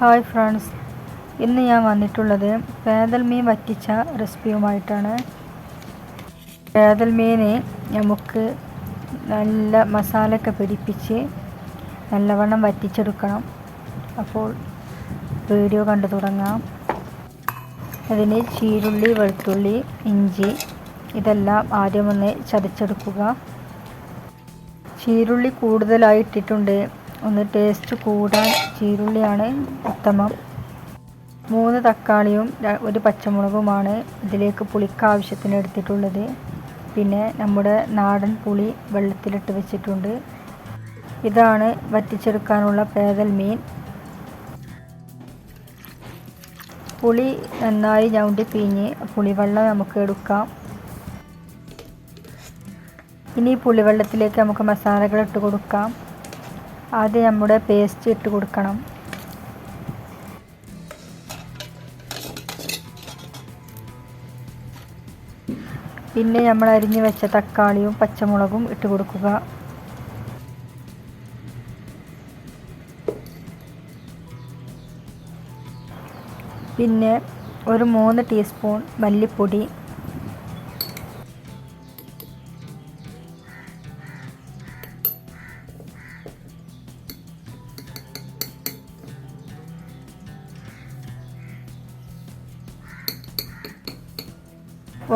Hi friends. ഇന്ന് ഞാൻ വന്നിട്ടുള്ളത് പേതൽ മീൻ വറ്റിച്ച റെസിപ്പിയുമായിട്ടാണ്. പേതൽ മീനെ നമുക്ക് നല്ല മസാലയൊക്കെ പിടിപ്പിച്ച് നല്ലവണ്ണം വറ്റിച്ചെടുക്കണം. അപ്പോൾ വീഡിയോ കണ്ടു തുടങ്ങാം. അതിന് ചീരുള്ളി വെളുത്തുള്ളി ഇഞ്ചി ഇതെല്ലാം ആദ്യം ഒന്ന് ചതച്ചെടുക്കുക. ചീരുള്ളി കൂടുതലായി ഇട്ടിട്ടുണ്ട് ഒന്ന് ടേസ്റ്റ് കൂടാൻ ചീരുള്ളിയാണ് ഉത്തമം. മൂന്ന് തക്കാളിയും ഒരു പച്ചമുളകുമാണ് ഇതിലേക്ക് പുളിക്ക് ആവശ്യത്തിന് എടുത്തിട്ടുള്ളത്. പിന്നെ നമ്മുടെ നാടൻ പുളി വെള്ളത്തിലിട്ട് വെച്ചിട്ടുണ്ട്. ഇതാണ് വറ്റിച്ചെടുക്കാനുള്ള പേതൽ മീൻ. പുളി നന്നായി ഞൗണ്ടി പിഞ്ഞ് പുളിവെള്ളം നമുക്ക് എടുക്കാം. ഇനി പുളിവെള്ളത്തിലേക്ക് നമുക്ക് മസാലകൾ ഇട്ട് കൊടുക്കാം. ആദ്യം നമ്മുടെ പേസ്റ്റ് ഇട്ട് കൊടുക്കണം. പിന്നെ നമ്മൾ അരിഞ്ഞു വെച്ച തക്കാളിയും പച്ചമുളകും ഇട്ട് കൊടുക്കുക. പിന്നെ ഒരു മൂന്ന് ടീസ്പൂൺ മല്ലിപ്പൊടി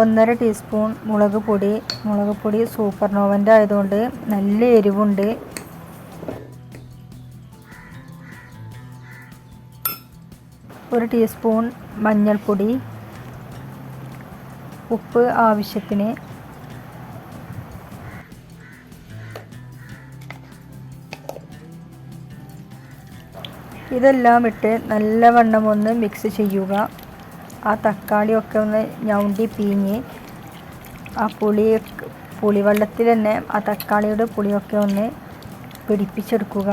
ഒന്നര ടീസ്പൂൺ മുളക് പൊടി. മുളക് പൊടി സൂപ്പർ നോവന്റെ ആയതുകൊണ്ട് നല്ല എരിവുണ്ട്. ഒരു ടീസ്പൂൺ മഞ്ഞൾപ്പൊടി. ഉപ്പ് ആവശ്യത്തിന്. ഇതെല്ലാം ഇട്ട് നല്ലവണ്ണം ഒന്ന് മിക്സ് ചെയ്യുക. ആ തക്കാളിയൊക്കെ ഒന്ന് ഞൗണ്ടി പീഞ്ഞ് ആ പുളി പുളിവെള്ളത്തിൽ തന്നെ ആ തക്കാളിയുടെ പുളിയൊക്കെ ഒന്ന് പിടിപ്പിച്ചെടുക്കുക.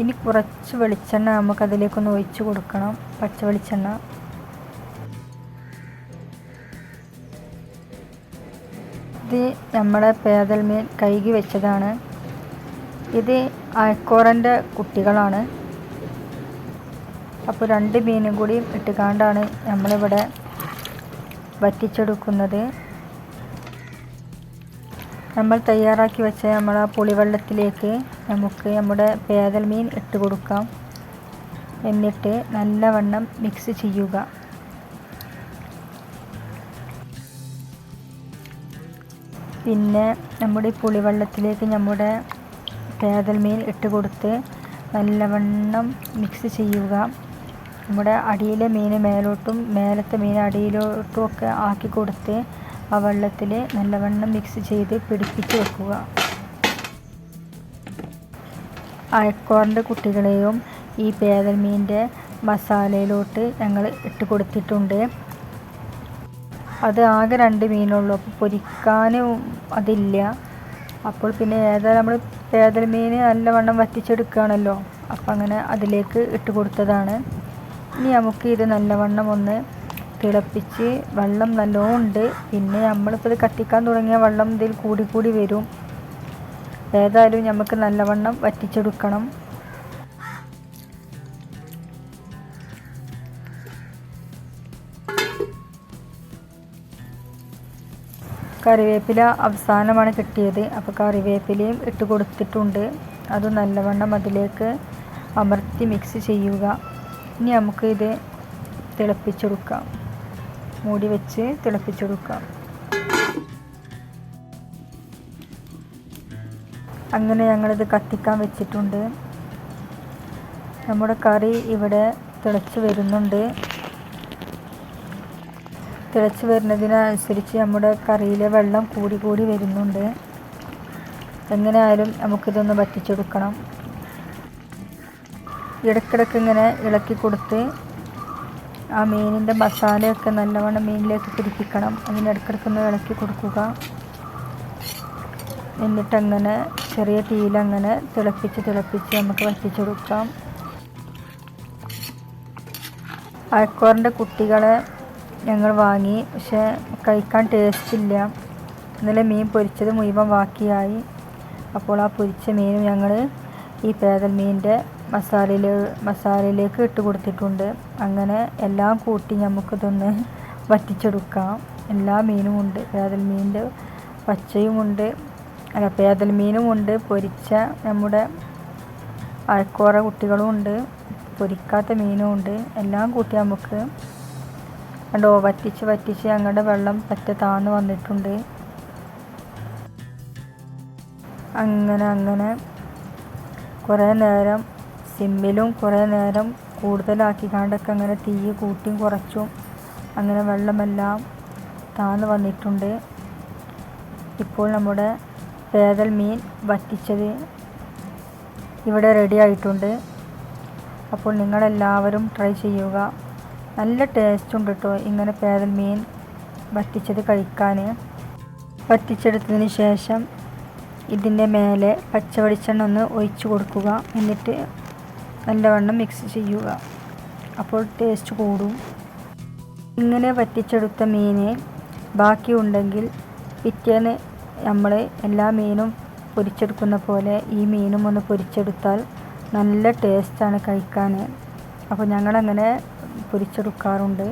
ഇനി കുറച്ച് വെളിച്ചെണ്ണ നമുക്കതിലേക്കൊന്ന് ഒഴിച്ച് കൊടുക്കണം. പച്ച വെളിച്ചെണ്ണ. ഇത് നമ്മുടെ പേതൽമേൽ കഴുകി വെച്ചതാണ്. ഇത് അയക്കോറന്റെ കുട്ടികളാണ്. അപ്പോൾ രണ്ട് മീനും കൂടി ഇട്ടുകാണ്ടാണ് നമ്മളിവിടെ വറ്റിച്ചെടുക്കുന്നത്. നമ്മൾ തയ്യാറാക്കി വെച്ച നമ്മളാ പുളിവെള്ളത്തിലേക്ക് നമുക്ക് നമ്മുടെ പേതൽ മീൻ ഇട്ട് കൊടുക്കാം എന്നിട്ട് നല്ലവണ്ണം മിക്സ് ചെയ്യുക. പിന്നെ നമ്മുടെ ഈ പുളിവെള്ളത്തിലേക്ക് നമ്മുടെ പേതൽ മീൻ ഇട്ട് കൊടുത്ത് നല്ലവണ്ണം മിക്സ് ചെയ്യുക. നമ്മുടെ അടിയിലെ മീൻ മേലോട്ടും മേലത്തെ മീൻ അടിയിലോട്ടും ഒക്കെ ആക്കി കൊടുത്ത് ആ വെള്ളത്തിൽ നല്ലവണ്ണം മിക്സ് ചെയ്ത് പിടിപ്പിച്ച് വെക്കുക. അയക്കോറിന്റെ കുട്ടികളെയും ഈ പേതൽ മീന്റെ മസാലയിലോട്ട് ഞങ്ങൾ ഇട്ട് കൊടുത്തിട്ടുണ്ട്. അത് ആകെ രണ്ട് മീനുള്ളൂ. അപ്പോൾ പൊരിക്കാനും അതില്ല. അപ്പോൾ പിന്നെ ഏതായാലും നമ്മൾ പേതൽ മീൻ നല്ലവണ്ണം വറ്റിച്ചെടുക്കുകയാണല്ലോ. അപ്പം അങ്ങനെ അതിലേക്ക് ഇട്ട് കൊടുത്തതാണ്. ഇനി നമുക്ക് ഇത് നല്ലവണ്ണം ഒന്ന് തിളപ്പിച്ച് വെള്ളം നല്ലോണം ഉണ്ട്. പിന്നെ നമ്മളിപ്പോൾ ഇത് കത്തിക്കാൻ തുടങ്ങിയ വെള്ളം ഇതിൽ കൂടി കൂടി വരും. ഏതായാലും നമുക്ക് നല്ലവണ്ണം വറ്റിച്ചെടുക്കണം. കറിവേപ്പില അവസാനമാണ് കിട്ടിയത്. അപ്പോൾ കറിവേപ്പിലയും ഇട്ട് കൊടുത്തിട്ടുണ്ട്. അത് നല്ലവണ്ണം അതിലേക്ക് അമർത്തി മിക്സ് ചെയ്യുക. ഇനി നമുക്ക് ഇത് തിളപ്പിച്ചെടുക്കാം. മൂടി വെച്ച് തിളപ്പിച്ചെടുക്കാം. അങ്ങനെ ഞങ്ങളിത് കത്തിക്കാൻ വെച്ചിട്ടുണ്ട്. നമ്മുടെ കറി ഇവിടെ തിളച്ച് വരുന്നുണ്ട്. തിളച്ച് വരുന്നതിനനുസരിച്ച് നമ്മുടെ കറിയിലെ വെള്ളം കൂടി കൂടി വരുന്നുണ്ട്. എങ്ങനെയായാലും നമുക്കിതൊന്ന് വറ്റിച്ചെടുക്കണം. ഇടയ്ക്കിടയ്ക്ക് ഇങ്ങനെ ഇളക്കി കൊടുത്ത് ആ മീനിന്റെ മസാലയൊക്കെ നല്ലവണ്ണം മീനിലേക്ക് പിടിപ്പിക്കണം. അതിനിടയ്ക്കിടയ്ക്ക് ഒന്ന് ഇളക്കി കൊടുക്കുക. എന്നിട്ടങ്ങനെ ചെറിയ തീയിലങ്ങനെ തിളപ്പിച്ച് തിളപ്പിച്ച് നമുക്ക് വറ്റിച്ചെടുക്കാം. അയക്കോറിന്റെ കുട്ടികളെ ഞങ്ങൾ വാങ്ങി. പക്ഷേ കഴിക്കാൻ ടേസ്റ്റ് ഇല്ല. ഇന്നലെ മീൻ പൊരിച്ചത് മുഴുവൻ ബാക്കിയായി. അപ്പോൾ ആ പൊരിച്ച മീനും ഞങ്ങൾ ഈ പേതൽ മീനിന്റെ മസാലയിൽ മസാലയിലേക്ക് ഇട്ട് കൊടുത്തിട്ടുണ്ട്. അങ്ങനെ എല്ലാം കൂട്ടി നമുക്കിതൊന്ന് വറ്റിച്ചെടുക്കാം. എല്ലാ മീനും ഉണ്ട്. പേതൽ മീനിന്റെ പച്ചയുമുണ്ട് അല്ല പേദൽ മീനുമുണ്ട് പൊരിച്ച നമ്മുടെ അയക്കോറ കുട്ടികളും ഉണ്ട്. പൊരിക്കാത്ത മീനും ഉണ്ട്. എല്ലാം കൂട്ടി നമുക്ക് കണ്ടോ വറ്റിച്ച് വറ്റിച്ച് ഞങ്ങളുടെ വെള്ളം പറ്റ താന്ന് വന്നിട്ടുണ്ട്. അങ്ങനെ അങ്ങനെ. കുറേ നേരം സിമ്മിലും കുറേ നേരം കൂടുതലാക്കി കണ്ടൊക്കെ അങ്ങനെ തീ കൂട്ടിയും കുറച്ചും. അങ്ങനെ വെള്ളമെല്ലാം താന്ന് വന്നിട്ടുണ്ട്. ഇപ്പോൾ നമ്മുടെ പേതൽ മീൻ വറ്റിച്ചത് ഇവിടെ റെഡി ആയിട്ടുണ്ട്. അപ്പോൾ നിങ്ങളെല്ലാവരും ട്രൈ ചെയ്യുക. നല്ല ടേസ്റ്റ് ഉണ്ട് കേട്ടോ ഇങ്ങനെ പേരൽ മീൻ വറ്റിച്ചത് കഴിക്കാൻ വറ്റിച്ചെടുത്തതിന് ശേഷം ഇതിന്റെ മേലെ പച്ച വെളിച്ചെണ്ണ ഒന്ന് ഒഴിച്ചു കൊടുക്കുക. എന്നിട്ട് നല്ലവണ്ണം മിക്സ് ചെയ്യുക. അപ്പോൾ ടേസ്റ്റ് കൂടും. ഇങ്ങനെ വറ്റിച്ചെടുത്ത മീന് ബാക്കിയുണ്ടെങ്കിൽ പിറ്റേന്ന് നമ്മൾ എല്ലാ മീനും പൊരിച്ചെടുക്കുന്ന പോലെ ഈ മീനും ഒന്ന് പൊരിച്ചെടുത്താൽ നല്ല ടേസ്റ്റാണ് കഴിക്കാൻ. അപ്പോൾ ഞങ്ങളങ്ങനെ പൊരിച്ചെടുക്കാറുണ്ട്.